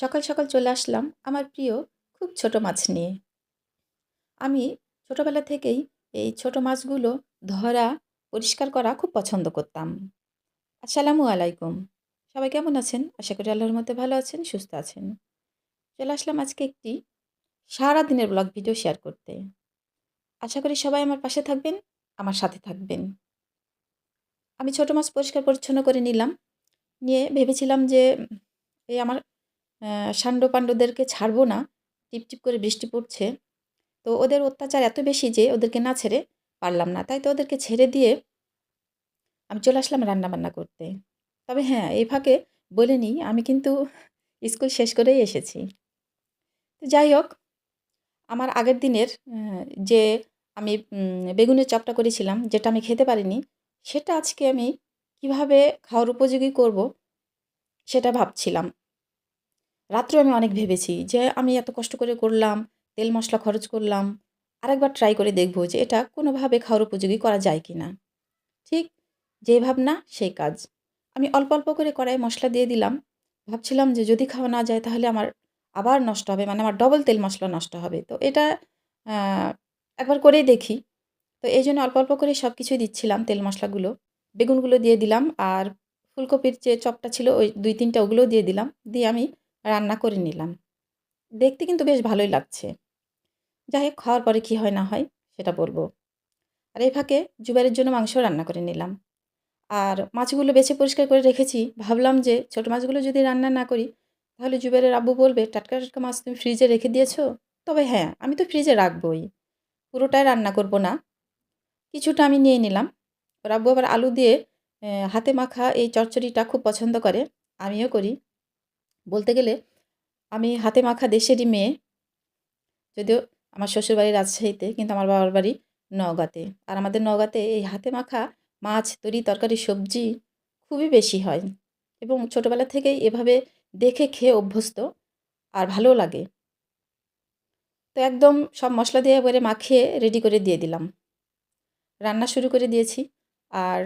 সকাল সকাল চলে আসলাম আমার প্রিয় খুব ছোট মাছ নিয়ে। আমি ছোটবেলা থেকেই এই ছোট মাছগুলো ধরা, পরিষ্কার করা খুব পছন্দ করতাম। আসসালামু আলাইকুম। সবাই কেমন আছেন? আশা করি আল্লাহর মধ্যে ভালো আছেন, সুস্থ আছেন। চলে আসলাম আজকে একটি সারা দিনের ব্লগ ভিডিও শেয়ার করতে। আশা করি সবাই আমার পাশে থাকবেন, আমার সাথে থাকবেন। আমি ছোট মাছ পরিষ্কার পরিচ্ছন্ন করে নিলাম। নিয়ে ভেবেছিলাম যে, এই আমার সান্ড পাণ্ডবদেরকে ছাড়বো না। টিপ টিপ করে বৃষ্টি পড়ছে। তো ওদের অত্যাচার এত বেশি যে ওদেরকে না ছেড়ে পারলাম না। তাই তো ওদেরকে ছেড়ে দিয়ে আমি চলে আসলাম রান্নাবান্না করতে। তবে হ্যাঁ এই ফাঁকে বলে নিই, আমি কিন্তু স্কুল শেষ করেই এসেছি। তো যাই হোক, আমার আগের দিনের যে আমি বেগুনের চপটা করেছিলাম, যেটা আমি খেতে পারিনি, সেটা আজকে আমি কীভাবে খাওয়ার উপযোগী করব, সেটা ভাবছিলাম। রাত্রে আমি অনেক ভেবেছি যে আমি এত কষ্ট করে করলাম, তেল মশলা খরচ করলাম, আরেকবার ট্রাই করে দেখব যে এটা কোনোভাবে খাওয়ার উপযোগী করা যায় কি না ঠিক যে ভাবনা, সেই কাজ। আমি অল্প অল্প করে কড়াই মশলা দিয়ে দিলাম। ভাবছিলাম যে যদি খাওয়া না যায় তাহলে আমার আবার নষ্ট হবে মানে আমার ডবল তেল মশলা নষ্ট হবে। তো এটা একবার করেই দেখি। তো এই জন্য অল্প অল্প করে সব কিছুই দিচ্ছিলাম তেল মশলাগুলো। বেগুনগুলো দিয়ে দিলাম আর ফুলকপির যে চপটা ছিল ওই দুই তিনটা ওগুলোও দিয়ে দিলাম। দিয়ে আমি রান্না করে নিলাম। দেখতে কিন্তু বেশ ভালোই লাগছে। যাই হোক, খাওয়ার পরে কী হয় না হয়, সেটা বলব। আর এই ফাঁকে জুবারের জন্য মাংস রান্না করে নিলাম। আর মাছগুলো বেছে পরিষ্কার করে রেখেছি। ভাবলাম যে ছোটো মাছগুলো যদি রান্না না করি, তাহলে জুবারের আব্বু বলবে, টাটকা টাটকা মাছ তুমি ফ্রিজে রেখে দিয়েছ? তবে হ্যাঁ আমি তো ফ্রিজে রাখবই। পুরোটাই রান্না করব না। কিছুটা আমি নিয়ে নিলাম। ওর আব্বু আবার আলু দিয়ে হাতে মাখা এই চচ্চড়িটা খুব পছন্দ করে। আমিও করি। বলতে গেলে আমি হাতে মাখা দেশেরই মেয়ে। যদিও আমার শ্বশুরবাড়ি রাজশাহীতে, কিন্তু আমার বাবার বাড়ি নওগাঁতে। আর আমাদের নওগাঁতে এই হাতে মাখা মাছ, তরি, তরকারি, সবজি খুবই বেশি হয়। এবং ছোটোবেলা থেকেই এভাবে দেখে খেয়ে অভ্যস্ত আর ভালো লাগে। তো একদম সব মশলা দিয়ে এবারে মাখিয়ে রেডি করে দিয়ে দিলাম। রান্না শুরু করে দিয়েছি। আর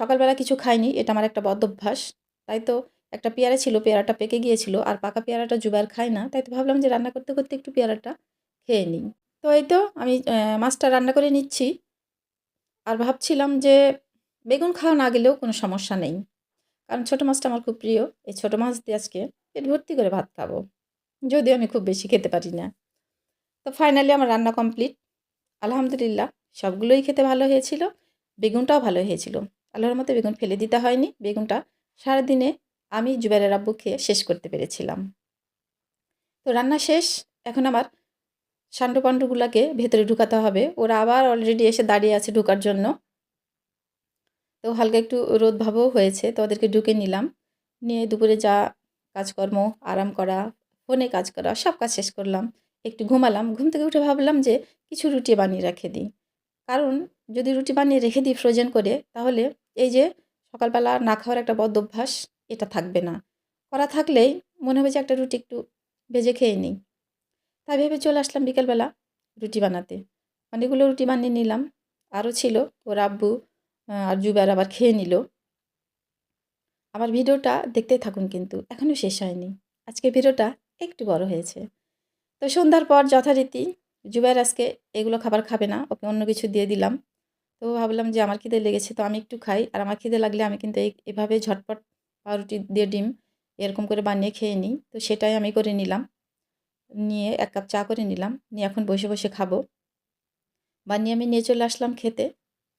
সকালবেলা কিছু খাইনি, এটা আমার একটা বদ অভ্যাস। তাই তো একটা পেয়ারা ছিল, পেয়ারাটা পেকে গিয়েছিল আর পাকা পেয়ারাটা জুবার খায় না, তাই তো ভাবলাম যে রান্না করতে করতে একটু পেয়ারাটা খেয়ে নিই। তো এই তো আমি মাছটা রান্না করে নিচ্ছি আর ভাবছিলাম যে বেগুন খাওয়া না গেলেও কোনো সমস্যা নেই। কারণ ছোটো মাছটা আমার খুব প্রিয়, এই ছোটো মাছ দিয়ে আজকে পেট ভর্তি করে ভাত খাব। যদিও আমি খুব বেশি খেতে পারি না। তো ফাইনালি আমার রান্না কমপ্লিট আলহামদুলিল্লাহ সবগুলোই খেতে ভালো হয়েছিল, বেগুনটাও ভালো হয়েছিল। আল্লাহর মতো বেগুন ফেলে দিতে হয়নি, বেগুনটা সারাদিনে আমি জুবাইরের আব্বু খেয়ে শেষ করতে পেরেছিলাম। তো রান্না শেষ, এখন আমার পাণ্ডুগুলাকে ভেতরে ঢুকাতে হবে। ওরা আবার অলরেডি এসে দাঁড়িয়ে আছে ঢুকার জন্য। তো হালকা একটু রোদ ভাবও হয়েছে, তো ওদেরকে ঢুকে নিলাম। নিয়ে দুপুরে যা কাজকর্ম, আরাম করা, ফোনে কাজ করা, সব কাজ শেষ করলাম। একটু ঘুমালাম, ঘুম থেকে উঠে ভাবলাম যে কিছু রুটি বানিয়ে রেখে দিই। কারণ যদি রুটি বানিয়ে রেখে দিই ফ্রোজেন করে, তাহলে এই যে সকালবেলা না খাওয়ার একটা বদ অভ্যাস এটা থাকবে না। করা থাকলেই মনে হবে যে একটা রুটি একটু ভেজে খেয়ে নিই। তাই ভেবে চলে আসলাম বিকেলবেলা রুটি বানাতে। অনেকগুলো রুটি বানিয়ে নিলাম। আরও ছিল। ওর আব্বু আর জুবের আবার খেয়ে নিল। আমার ভিডিওটা দেখতে থাকুন কিন্তু, এখনও শেষ হয়নি। আজকে ভিডিওটা একটু বড় হয়েছে। তো সন্ধ্যার পর যথারীতি জুবাইর আজকে এগুলো খাবার খাবে না, ওকে অন্য কিছু দিয়ে দিলাম। তো ভাবলাম যে আমার খিদে লেগেছে, তো আমি একটু খাই। আর আমার খিদে লাগলে আমি কিন্তু এই, এভাবে ঝটপট পাউরুটি দিয়ে ডিম এরকম করে বানিয়ে খেয়ে নিই। তো সেটাই আমি করে নিলাম। নিয়ে এক কাপ চা করে নিলাম। নিয়ে এখন বসে বসে খাব। বানিয়ে আমি নিয়ে চলে আসলাম খেতে।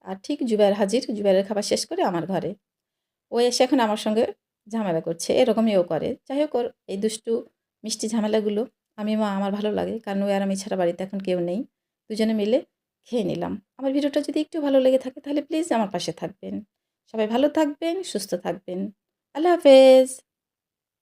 আর ঠিক জুবাইর হাজির। জুবাইরের খাবার শেষ করে আমার ঘরে। ও এসে এখন আমার সঙ্গে ঝামেলা করছে। এরকমই ও করে। যাই হোক, ওর এই দুষ্টু, মিষ্টি ঝামেলাগুলো আমি মা আমার ভালো লাগে। কারণ ও আর আমি ছাড়া বাড়িতে এখন কেউ নেই। দুজনে মিলে খেয়ে নিলাম। আমার ভিডিওটা যদি একটু ভালো লেগে থাকে, তাহলে প্লিজ আমার পাশে থাকবেন। সবাই ভালো থাকবেন, সুস্থ থাকবেন। আল্লাহ হাফেজ